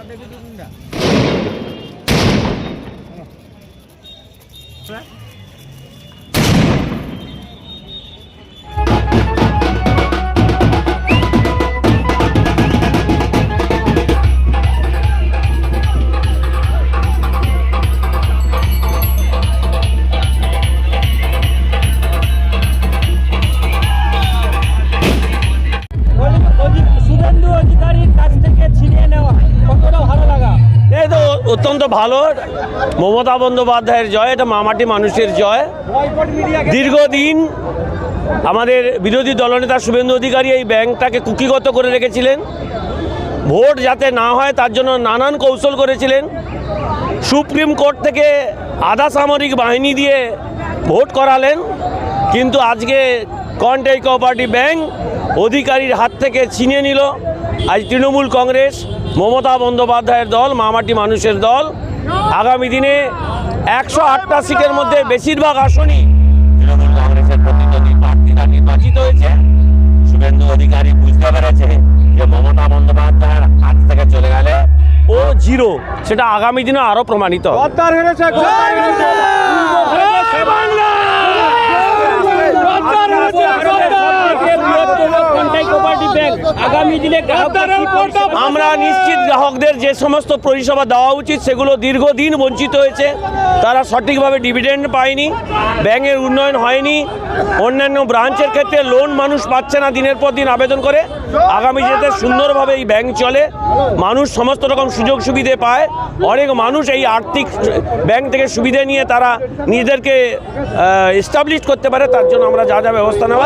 শুভেন্দু অত্যন্ত ভালো। মমতা বন্দ্যোপাধ্যায়ের জয়, এটা মামাটি মানুষের জয়। দীর্ঘদিন আমাদের বিরোধী দলনেতা শুভেন্দু অধিকারী এই ব্যাংকটাকে কুকিগত করে রেখেছিলেন। ভোট যাতে না হয়, তার জন্য নানান কৌশল করেছিলেন। সুপ্রিম কোর্ট থেকে আধা সামরিক বাহিনী দিয়ে ভোট করালেন। কিন্তু আজকে কন্টেই কোঅপারেটিভ ব্যাংক অধিকারীর হাত থেকে ছিনিয়ে নিল। আজ তৃণমূল কংগ্রেস মমতা বন্দ্যোপাধ্যায়ের দল, মামাটি মানুষের দল। আগামী দিনে একশো আটটা সিটের মধ্যে বেশিরভাগ আসনই তৃণমূল কংগ্রেসের প্রতিদ্বন্দ্বী প্রার্থীরা নির্বাচিত হয়েছে। শুভেন্দু অধিকারী বুঝতে পেরেছে যে মমতা বন্দ্যোপাধ্যায়ের হাত থেকে চলে গেলে ও জিরো। সেটা আগামী দিনে আরও প্রমাণিত আগামী দিনে আমরা নিশ্চিত গ্রাহকদের যে সমস্ত পরিষেবা দেওয়া উচিত সেগুলো দীর্ঘদিন বঞ্চিত হয়েছে। তারা সঠিকভাবে ডিভিডেন্ড পায়নি ব্যাংকের উন্নয়ন হয়নি অন্যান্য ব্রাঞ্চের ক্ষেত্রে লোন মানুষ পাচ্ছে না দিনের পর দিন আবেদন করে। আগামী দিনে সুন্দরভাবে এই ব্যাংক চলে মানুষ সমস্ত রকম সুযোগ সুবিধে পায়। অনেক মানুষ এই আর্থিক ব্যাংক থেকে সুবিধে নিয়ে তারা নিজেদেরকে এস্টাবলিশ করতে পারে তার জন্য আমরা যা যা ব্যবস্থা নেব।